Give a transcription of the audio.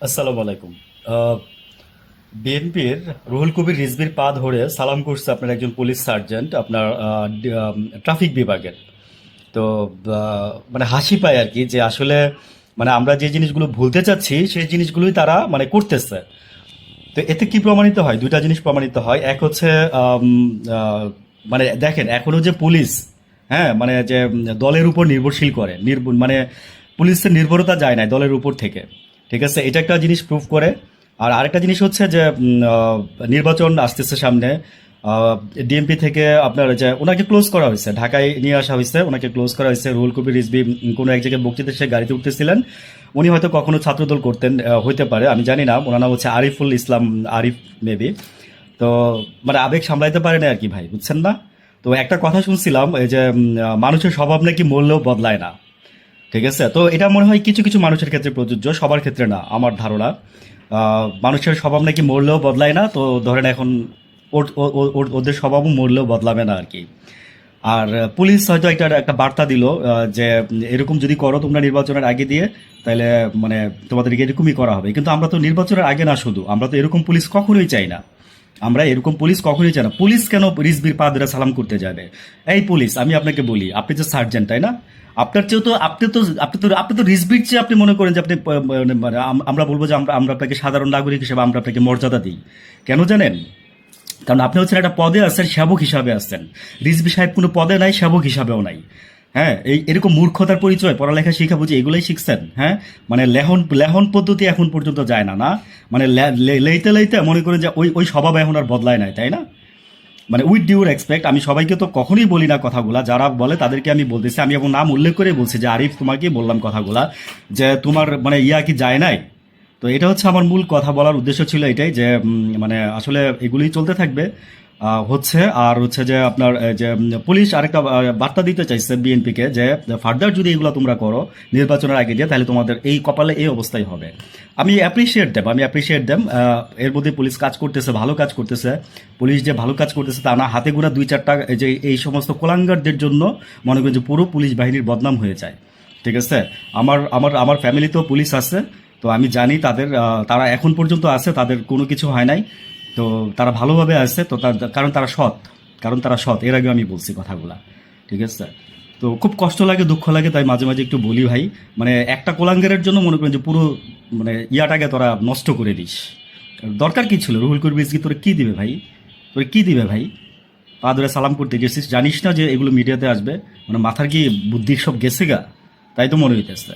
আসসালামু আলাইকুম। বিএনপির রুহুল কবির রিজবির পা ধরে সালাম করছে আপনার একজন পুলিশ সার্জেন্ট, আপনার ট্রাফিক বিভাগের। তো মানে হাসি পায় আর কি যে আসলে মানে আমরা যে জিনিসগুলো ভুলতে চাচ্ছি, সেই জিনিসগুলোই তারা মানে করতেছে। তো এতে কি প্রমাণিত হয়? দুইটা জিনিস প্রমাণিত হয়। এক হচ্ছে মানে দেখেন এখনও যে পুলিশ হ্যাঁ মানে যে দলের উপর নির্ভরশীল করে নির্ভ- মানে পুলিশের নির্ভরতা যায় না দলের উপর থেকে। ঠিক আছে? এটা একটা জিনিস প্রুফ করে। আর আরেকটা জিনিস হচ্ছে যে নির্বাচন আসতেছে সামনে। ডিএমপি থেকে আপনার যে, ওনাকে ক্লোজ করা হয়েছে। ঢাকায় নিয়ে আসা হয়েছে, ওনাকে ক্লোজ করা হয়েছে। রুহুল কবির রিজবি কোনো এক জায়গায় বক্তৃতা সে গাড়িতে উঠতেছিলেন। উনি হয়তো কখনো ছাত্রদল করতেন হইতে পারে, আমি জানি না। ওনার নাম হচ্ছে আরিফুল ইসলাম, আরিফ মেবি। তো মানে আবেগ সামলাইতে পারে না আর কি ভাই, বুঝছেন না? তো একটা কথা শুনছিলাম, এই যে মানুষের স্বভাব নাকি মরলেও বদলায় না। ঠিক আছে? তো এটা মনে হয় কিছু কিছু মানুষের ক্ষেত্রে প্রযোজ্য, সবার ক্ষেত্রে না, আমার ধারণা। মানুষের স্বভাব নাকি মরলেও বদলায় না, তো ধরেন এখন ওর- ওদের স্বভাবও মরলেও বদলাবে না আর কি আর পুলিশ হয়তো একটা একটা বার্তা দিল যে এরকম যদি করো তোমরা নির্বাচনের আগে দিয়ে, তাহলে মানে তোমাদেরকে এরকমই করা হবে। কিন্তু আমরা তো নির্বাচনের আগে না শুধু, আমরা তো এরকম পুলিশ কখনোই চাই না। আমরা এরকম পুলিশ কখনোই চাই না। পুলিশ কেন রিজবির পা ধরে সালাম করতে যাবে? এই পুলিশ, আমি আপনাকে বলি, আপনি যে সার্জেন্ট, তাই না? আপনার চেয়েও তো, আপনি তো আপনি তো আপনি তো রিজবির চেয়ে আপনি মনে করেন যে আপনি মানে মানে আমরা বলব যে আমরা আমরা আপনাকে সাধারণ নাগরিক হিসেবে আমরা আপনাকে মর্যাদা দিই। কেন জানেন? কারণ আপনি হচ্ছেন একটা পদে আছেন, সেবক হিসাবে আসছেন রিজবি সাহেব কোনো পদে নাই, সেবক হিসাবেও নাই। হ্যাঁ এই এরকম মূর্খতার পরিচয় পড়ালেখা শিখা বুঝি এগুলোই শিখছেন হ্যাঁ? মানে লেহন লেহন পদ্ধতি এখন পর্যন্ত যায় না না? মানে লেইতে লেইতে মনে করেন যে ওই ওই স্বভাব এখন আর বদলায় নাই, তাই না? মানে উইথ ডিউর এক্সপেক্ট আমি সবাইকে তো কখনোই বলি না কথাগুলা, যারা বলে তাদেরকে আমি বলতেছি, আমি এবং নাম উল্লেখ করে বলছি যে আরিফ, তোমাকে বললাম কথাগুলা, যে তোমার মানে ইয়া কি যায় নাই? তো এটা হচ্ছে আমার মূল কথা বলার উদ্দেশ্য ছিল এটাই যে মানে আসলে এগুলি চলতে থাকবে। হচ্ছে, আর হচ্ছে যে আপনার যে পুলিশ আরেকটা বার্তা দিতে চাইছে বিএনপিকে যে ফার্দার যদি এগুলো তোমরা করো নির্বাচনের আগে দিয়ে তাহলে তোমাদের এই কপালে এই অবস্থাই হবে। আমি অ্যাপ্রিসিয়েট দেব আমি অ্যাপ্রিসিয়েট দেম এর মধ্যে পুলিশ কাজ করতেছে, ভালো কাজ করতেছে। পুলিশ যে ভালো কাজ করতেছে তা না, হাতে গোনা দুই চারটা যে এই সমস্ত কোলাঙ্গারদের জন্য মনে করেন যে পুরো পুলিশ বাহিনীর বদনাম হয়ে যায়। ঠিক আছে? আমার আমার আমার ফ্যামিলিতেও পুলিশ আছে, তো আমি জানি তাদের তারা এখন পর্যন্ত আছে, তাদের কোনো কিছু হয় নাই। তো তারা ভালোভাবে আছে তো তার, কারণ তারা সৎ, কারণ তারা সৎ, এর আগে আমি বলছি কথাগুলা, ঠিক আছে? তো খুব কষ্ট লাগে, দুঃখ লাগে, তাই মাঝে মাঝে একটু বলি ভাই মানে একটা কোলাঙ্গারের জন্য মনে করেন যে পুরো মানে ইয়াটাকে তোরা নষ্ট করে দিস। দরকার কি ছিল? রুহুল কবির রিজভী তোরা কী দিবে ভাই? তোরা কী দিবে ভাই? পা ধরে সালাম করতে গেছিস, জানিস না যে এগুলো মিডিয়াতে আসবে মানে মাথার কি বুদ্ধি সব গেছে গা? তাই তো মনে হইতেছে।